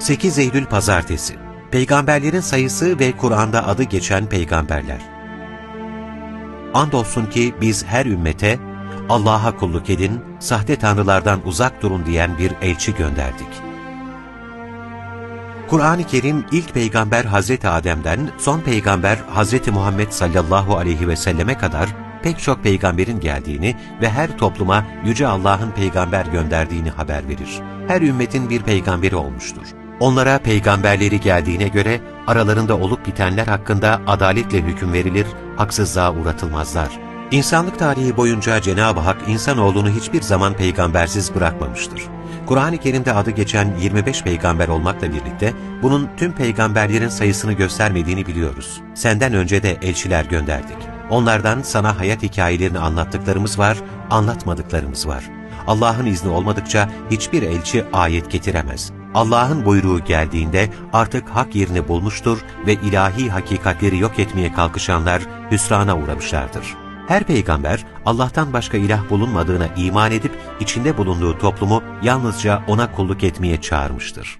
8 Eylül Pazartesi Peygamberlerin sayısı ve Kur'an'da adı geçen peygamberler. Andolsun ki biz her ümmete Allah'a kulluk edin, sahte tanrılardan uzak durun diyen bir elçi gönderdik. Kur'an-ı Kerim ilk peygamber Hazreti Adem'den son peygamber Hazreti Muhammed sallallahu aleyhi ve selleme kadar pek çok peygamberin geldiğini ve her topluma Yüce Allah'ın peygamber gönderdiğini haber verir. Her ümmetin bir peygamberi olmuştur. Onlara peygamberleri geldiğine göre aralarında olup bitenler hakkında adaletle hüküm verilir, haksızlığa uğratılmazlar. İnsanlık tarihi boyunca Cenab-ı Hak insanoğlunu hiçbir zaman peygambersiz bırakmamıştır. Kur'an-ı Kerim'de adı geçen 25 peygamber olmakla birlikte bunun tüm peygamberlerin sayısını göstermediğini biliyoruz. Senden önce de elçiler gönderdik. Onlardan sana hayat hikayelerini anlattıklarımız var, anlatmadıklarımız var. Allah'ın izni olmadıkça hiçbir elçi ayet getiremez. Allah'ın buyruğu geldiğinde artık hak yerini bulmuştur ve ilahi hakikatleri yok etmeye kalkışanlar hüsrana uğramışlardır. Her peygamber Allah'tan başka ilah bulunmadığına iman edip içinde bulunduğu toplumu yalnızca ona kulluk etmeye çağırmıştır.